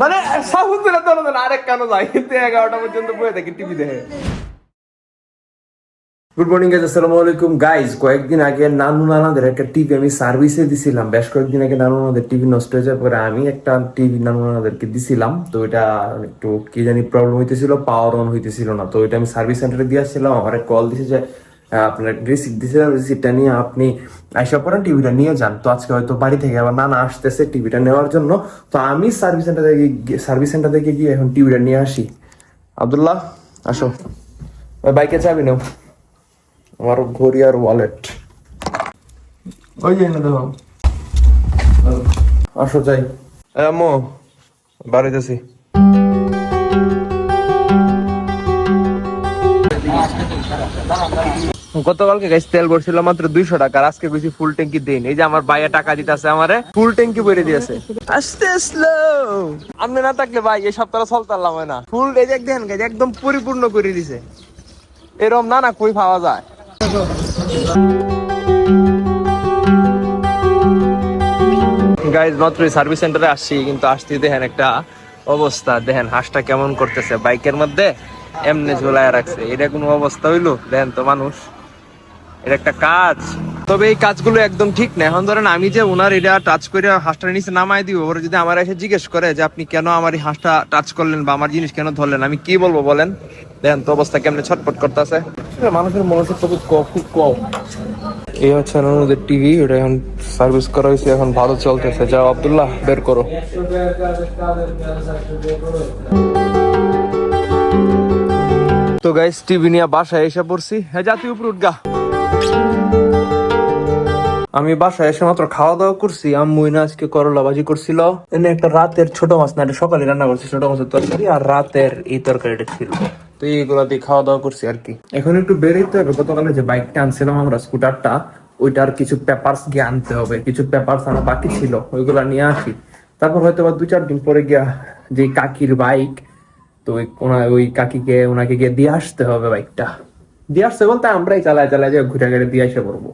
বলে মানে দিলে তো আরেক কেন যায় এগারোটা পর্যন্ত বয়ে থাকি টিভি দেখে গুড মর্নিং গাইজ আসসালামু আলাইকুম গাইজ কয়েকদিন আগে নানু নানাদের একটা টিভি আমি সার্ভিসে দিছিলাম। বেশ কয়েকদিন আগে নানু নানাদের টিভি নষ্ট হয়ে যাওয়ার পরে আমি একটা টিভি নানু নানাদেরকে দিছিলাম। তো এটা একটু কি জানি প্রবলেম হইতেছিল পাওয়ার অন হইতেছিল না। তো এটা আমি সার্ভিস সেন্টারে দিয়ে আসছিলাম। আমার কল দিছে যে আপনার রিসিপ্ট দিয়েছিলাম রিসিপ্টটা নিয়ে আপনি আইসা পড়েন টিভিটা নিয়ে যান। তো আজকে হয়তো বাড়ি থেকে আবার নানা আসতেছে টিভিটা নেওয়ার জন্য। তো আমি সার্ভিস সেন্টার থেকে সার্ভিস সেন্টার থেকে গিয়ে এখন টিভিটা নিয়ে আসি। আব্দুল্লাহ আসো। বাইকে চাবি নাও। আমার ঘড়ি আর ওয়ালেট ওই যে না দেখো আসো যাই। আম্মু বাড়িতেছি গতকালকে গাইস তেল ভরছিল মাত্র দুইশো টাকা, আর আজকে কইছি ফুল ট্যাঙ্কি দিন। এই যে আমার ভাইয়া টাকা দিতেছে আমারে ফুল ট্যাঙ্কি ভরে দিয়েছে। আস্তে স্লো আপনি না থাকলে ভাই, এই সপ্তাহে চলতে পারলাম না। ফুল এই যে দেখেন গাইস একদম পরিপূর্ণ করে দিছে। এরম না না কই পাওয়া যায়। গাইজ মাত্র সার্ভিস সেন্টারে আসছি, কিন্তু আসতে দেখেন একটা অবস্থা। দেখেন হাঁসটা কেমন করতেছে। বাইকের মধ্যে এমনি ঝোলায় রাখছে। এটা কোনো অবস্থা হইল? দেখেন তো মানুষ। এটা একটা কাজ। তবে এই কাজগুলো একদম ঠিক না। এখন ধরেন আমি যে ওনার এটা টাচ করে হাঁসটার নিচে নামাই দিব ওরা যদি আমার এসে জিজ্ঞেস করে যে আপনি কেন আমার এই হাঁসটা টাচ করলেন বা আমার জিনিস কেন ধরলেন আমি কি বলব বলেন? দেখেন তো অবস্থা কেমনে ছটপট করতেছে। মানুষের মনোযোগ খুব খুব কম। এই হচ্ছে আমাদের টিভি ওটা এখন সার্ভিস করা হয়েছে এখন ভালো চলতেছে। যাও আব্দুল্লাহ বের করো। তো গাইস টিভি নিয়ে বাসায় এসে পড়ছি। হ্যাঁ জাতি উপর উঠগা আমি বাসায় এসে মাত্র খাওয়া দাওয়া করছি। আম্মু না আজকে করলা ভাজি করছিল। এনে একটা রাতের ছোট মাছ না সকালে রান্না করছি, ছোট মাছের তরকারি আর রাতের এই তরকারিটা ছিল। তো দিয়ে খাওয়া দাওয়া করছি আর কি। এখন একটু বেরোতে হবে। গতকালে যে বাইকটা আনছিলাম আমরা, স্কুটারটা, ওইটার কিছু পেপারস গিয়ে আনতে হবে। কিছু পেপারস বাকি ছিল, ওইগুলা নিয়ে আসি। তারপর হয়তো বা দু চার দিন পরে গিয়া যে কাকির বাইক, তো ওই ওই কাকিকে, ওনাকে গিয়ে দিয়ে আসতে হবে বাইকটা। দিয়ে আসতে বলতে আমরাই চালায় চালায় যে ঘুরে ঘুরে দিয়ে এসে পড়ব।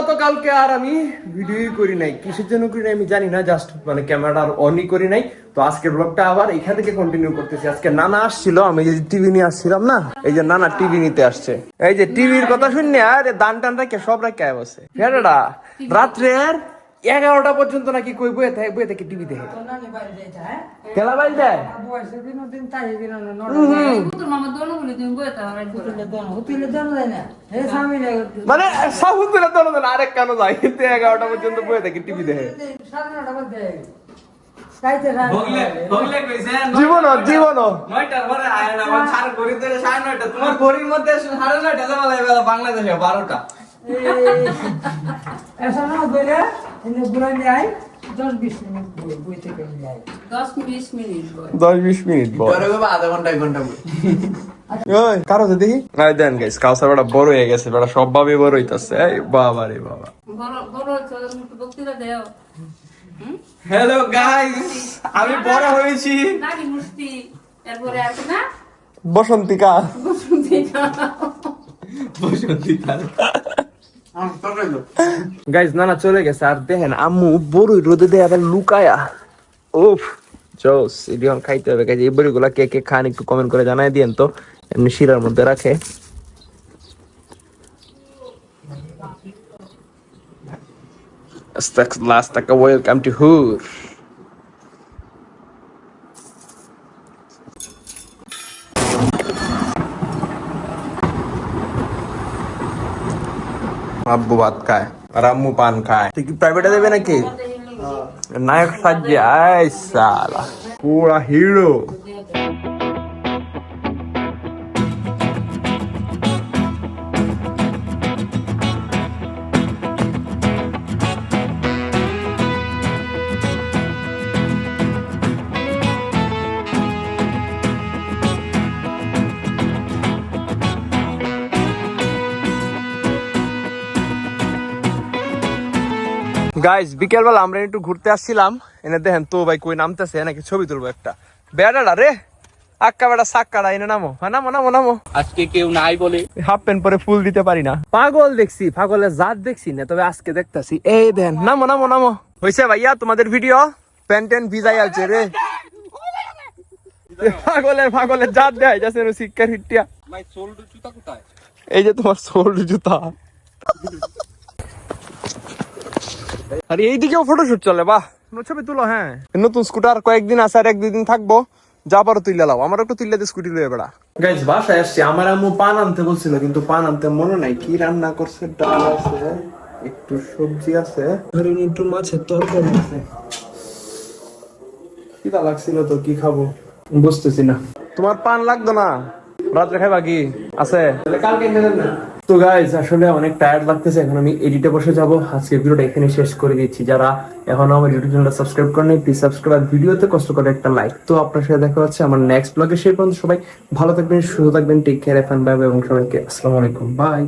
গতকালকে আর আমি ভিডিওই করি নাই কিসের জন্য করি নাই আমি জানি না জাস্ট মানে ক্যামেরাটা আর অনই করি নাই। তো আজকের ব্লগটা আবার এখান থেকে কন্টিনিউ করতেছি। আজকে নানা আসছিল আমি যে টিভি নিয়ে আসছিলাম না এই যে নানা টিভি নিতে আসছে। এই যে টিভির কথা শুননি আর দান টান রাখে সব রাখে বসে। রাত্রে আর এগারোটা পর্যন্ত নাকি কই বয়ে থাকে বয়ে থাকে টিভি দেখে খেলা বাজ দেয় বয়সে দিন দিন তাই দিন দোনো যায় মানে আরেক কেন যায় কিন্তু এগারোটা পর্যন্ত বয়ে থাকে টিভি দেখে জীবন জীবন তোমার ঘড়ির মধ্যে সাড়ে নয়টা বাংলাদেশে বারোটা। দশ বিশ মিনিট বই বই থেকে যাই দশ বিশ মিনিট বই। দশ বিশ মিনিট পর আধা ঘণ্টা এক ঘণ্টা বই। ওই কারও তো দেখি আই দেন গাইস কাউসার বেটা বড় হয়ে গেছে বেটা সব ভাবে বড় হইতাছে। এই বাবা রে বাবা। বড় বড় হচ্ছে ওদের মুখে বক্তৃতা দেও। হ্যালো গাইস আমি বড় হয়েছি। নারী মুষ্টি এরপরে আছে না? বসন্তিকা। বসন্তি বসন্তি তার গাইস না না চলে গেছে, আর দেখেন, আম্মু বড়ই রোদে দেয় আবার লুকায়া। উফ, জোস এডিয়ন খাইতে হবে। গাইজ এই বড়িগুলা কে কে খান একটু কমেন্ট করে জানাই দিয়েন তো। এমনি শিরার মধ্যে রাখে। Last taka welcome to Hur. আব্বু ভাত খায় আর আম্মু পান খায়। তুই কি প্রাইভেটে দেবে নাকি? নায়ক সাজ্জে আয় সালা পুরা হিরো গাইস বিকেলবেলা আমরা একটু ঘুরতে আসছিলাম। এনে দেখেন তো ভাই কই নামতেছে নাকি ছবি তুলবো একটা। বেড়াটা রে! আক্কা বেটা সাক্কাটা এনে নামো। হ্যাঁ নামো নামো নামো। আজকে কেউ নাই বলে। হাফ প্যান্ট পরে ফুল দিতে পারি না। পাগল দেখছি পাগলের জাত দেখছি না তবে আজকে দেখতাছি। এই দেন নামো নামো নামো। হইছে ভাইয়া তোমাদের ভিডিও? প্যান্ট ট্যান্ট ভিজাই আছে রে। পাগলের পাগলের জাত দেয় যাচ্ছে শিক্ষার হিটিয়া এই যে তোমার সোল্ড জুতা। আরে এইদিকেও ফটোশুট চলে বাহ। ছবি তুলো হ্যাঁ। নতুন স্কুটার কয়েকদিন আছে আর এক দুই দিন থাকব। যা পারো তুইলে লাও। আমার একটু তুইলে স্কুটি লয়ে বেড়া। গাইজ বাসায় আসছি। আমার আম্মু পান আনতে বলছিল কিন্তু পান আনতে মনে নাই। কি রান্না করছে? ডাল আছে একটু সবজি আছে। ধরুন একটু মাছের তরকারি আছে। খিদা লাগছিল তো কি খাব? বুঝতেছি না। তোমার পান লাগতো না? রাত্রে খাইবা কি? আছে? তাহলে কালকে এনে না? তো গাইজ আসলে অনেক টায়ার্ড লাগতেছে, এখন আমি এডিটে বসে যাব। আজকে ভিডিওটা এখানে শেষ করে দিচ্ছি। যারা এখন আমার ইউটিউব চ্যানেলটা সাবস্ক্রাইব করেনি প্লিজ সাবস্ক্রাইব আর ভিডিওতে কষ্ট করে একটা লাইক তো আপনার সাথে দেখা হচ্ছে আমার নেক্সট ব্লগে সেই পর্যন্ত সবাই ভালো থাকবেন, সুস্থ থাকবেন টেক কেয়ার এফ বাই এবং সবাইকে আসসালামু আলাইকুম। বাই